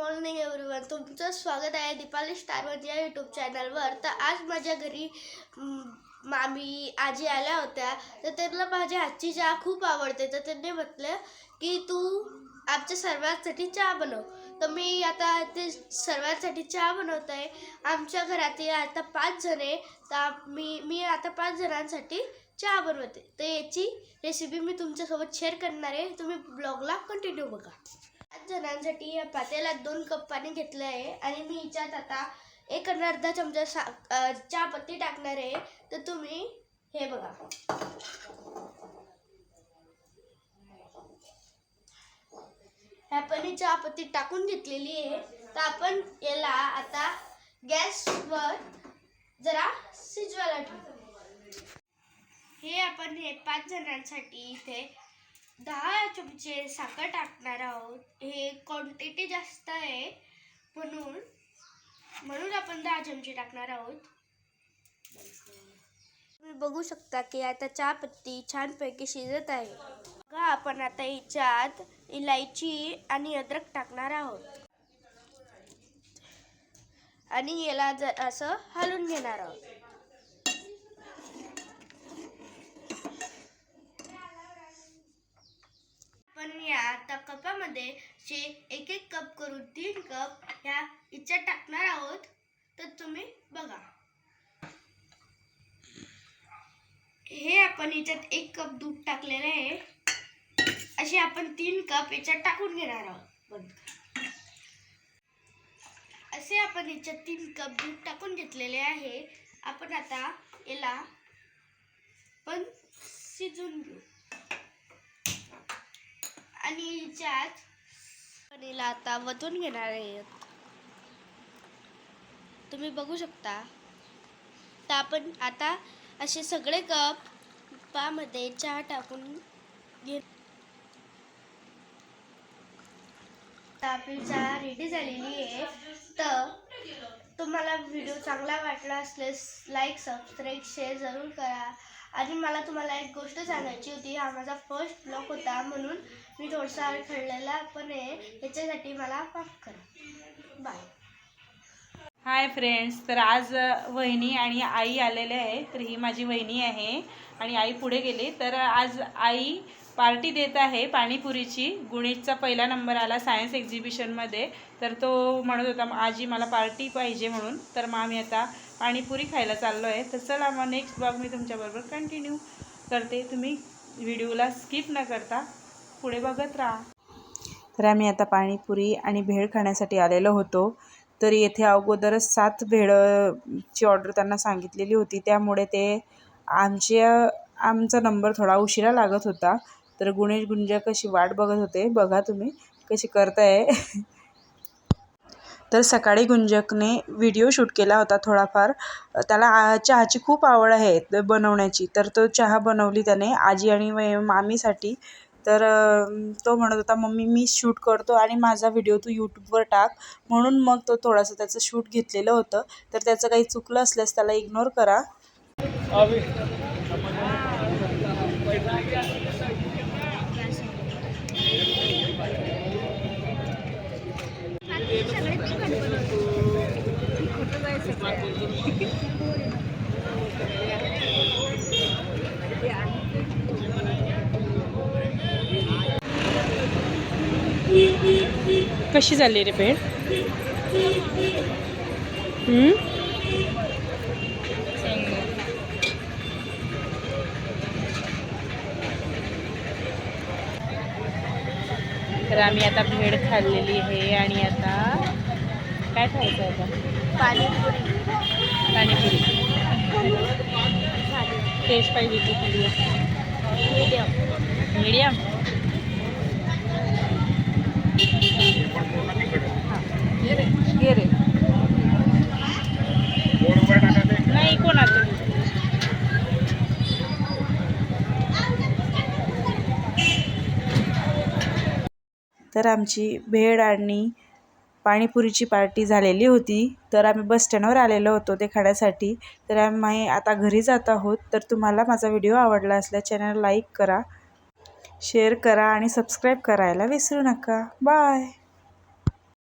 Morning everyone तुमचं स्वागत आहे दीपाली स्टार या यूट्यूब चॅनलवर तर आज माझ्या घरी मामी आजी आल्या होत्या. तर त्यांना माझ्या हातची चहा खूप आवडते. तर त्यांनी म्हटलं की तू आमच्या सर्वांसाठी चहा बनव. तर मी आता ते सर्वांसाठी चहा बनवत आहे आमच्या घरातील आता पाच जण आहे. तर मी मी आता पाच जणांसाठी चहा बनवते. तर याची रेसिपी मी तुमच्यासोबत शेअर करणार आहे. तुम्ही ब्लॉगला कंटिन्यू बघा. जणांसाठी या पातेल्यात दोन कप पाणी घेतलं आहे. आणि मी हिच्यात आता एक अर्धा चमचा सा चहापत्ती टाकणार आहे. तर तुम्ही हे बघा. ह्या पण ही चहापत्ती टाकून घेतलेली आहे. तर आपण याला आता गॅसवर जरा शिजवायला ठेवू. हे आपण हे पाच जणांसाठी इथे दहा चमचे साखर टाकणार आहोत. हे क्वांटिटी जास्त आहे. म्हणून म्हणून आपण दहा चमचे टाकणार आहोत. तुम्ही बघू शकता की आता चहापत्ती छानपैकी शिजत आहे. बघा आपण आता हिच्यात इलायची आणि अद्रक टाकणार आहोत. आणि याला जर असं हलून घेणार आहोत आपण या आता कपामध्ये जे एक एक कप करून तीन कप ह्या इच्छा टाकणार आहोत तर तुम्ही बघा. हे आपण याच्यात एक कप दूध टाकलेलं आहे. असे आपण तीन कप याच्यात टाकून घेणार आहोत. बंद असे आपण याच्यात तीन कप दूध टाकून घेतलेले आहे. आपण आता याला पण शिजून घेऊ. आणि याच्यात पनीला आता वतून घेणार आहेत. तुम्ही बघू शकता. तर आपण आता असे सगळे कप पामध्ये चहा टाकून घे आपली चहा रेडी झालेली आहे. तर तुम्हाला व्हिडिओ चांगला वाटला असल्यास लाईक सबस्क्राईब शेअर जरूर करा. आणि मला तुम्हाला एक गोष्ट सांगायची होती. हा माझा फर्स्ट ब्लॉग होता म्हणून मी थोडासा अडखळलेला पण आहे. ह्याच्यासाठी मला माफ करा. बाय हाय फ्रेंड्स तर आज वहिनी आणि आई आलेले आहे तर ही माझी वहिनी आहे आणि आई पुढे गेली. तर आज आई पार्टी देत आहे पाणीपुरीची. गुणितचा पहिला नंबर आला सायन्स एक्झिबिशनमध्ये तर तो म्हणत होता आजी मला पार्टी पाहिजे म्हणून. तर मग आम्ही आता पाणीपुरी खायला चाललो आहे तर चला मग नेक्स्ट ब्लॉग मी तुमच्याबरोबर कंटिन्यू करते. तुम्ही व्हिडिओला स्किप न करता पुढे बघत राहा. तर आम्ही आता पाणीपुरी आणि भेळ खाण्यासाठी आलेलो होतो. तर येथे अगोदरच सात भेळची ऑर्डर त्यांना सांगितलेली होती. त्यामुळे ते आमच्या आमचा नंबर थोडा उशिरा लागत होता. तर गुणेश गुंजा कशी वाट बघत होते बघा तुम्ही कशी करताय. तर सकाळी गुंजकने व्हिडिओ शूट केला होता थोडाफार. त्याला आ- चहाची खूप आवड आहे बनवण्याची. तर तो चहा बनवली त्याने आजी आणि मामीसाठी. तर तो म्हणत होता मम्मी मी शूट करतो आणि माझा व्हिडिओ तू यूट्यूबवर टाक. म्हणून मग तो थोडासा त्याचं शूट घेतलेलं होतं. तर त्याचं काही चुकलं असल्यास त्याला इग्नोर करा. कशी झाली रे पेड तर आम्ही आता भेळ खाल्लेली आहे आणि आता काय खायचं आता? पाणीपुरी. पाणीपुरी. टेस्ट पाहिजे ती मीडियम मीडियम घे रे. तर आमची भेळ आणि पाणीपुरीची पार्टी झालेली होती. तर आम्ही बस स्टँडवर आलेलो होतो ते खाण्यासाठी. तर आम्ही आता घरी जात आहोत. तर तुम्हाला माझा व्हिडिओ आवडला असल्यास चॅनल लाईक करा शेअर करा आणि सबस्क्राईब करायला विसरू नका. बाय!